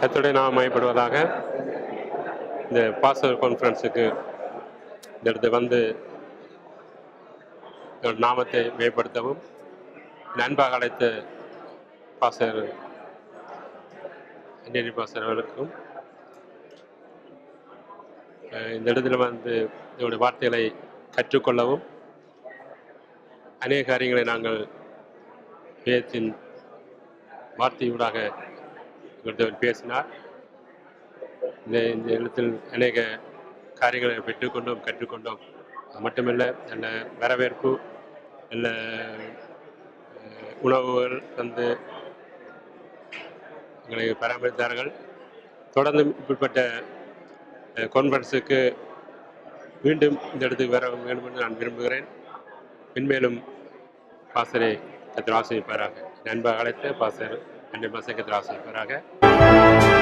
கத்துடைய நாம் மயப்படுவதாக இந்த பாஸ்டர் கான்ஃபரன்ஸுக்கு இந்த இடத்து வந்து இதோட நாமத்தை மேம்படுத்தவும் நண்பாக அழைத்த பாஸ்டர் அஞ்சனி பாஸ்டர் அவர்களுக்கும் இந்த இடத்துல வந்து இதோடைய வார்த்தைகளை கற்றுக்கொள்ளவும் அநேக காரியங்களை நாங்கள் வேதத்தின் வார்த்தையூடாக இவர் பேசினார். இந்த இந்த இடத்தில் அநேக காரியங்களை பெற்றுக்கொண்டோம் கற்றுக்கொண்டோம். அது மட்டுமல்ல நல்ல வரவேற்பு நல்ல உணவுகள் வந்து எங்களை பராமரித்தார்கள். தொடர்ந்து இப்படிப்பட்ட கான்ஃபரன்ஸுக்கு மீண்டும் இந்த இடத்துக்கு வர வேண்டும் என்று நான் விரும்புகிறேன். மென்மேலும் பாசனை கத்திர ஆசிரியப்பாராக நண்பாக அழைத்த பாசர் हंड्रेड परसेंट खतरा से पर आ गया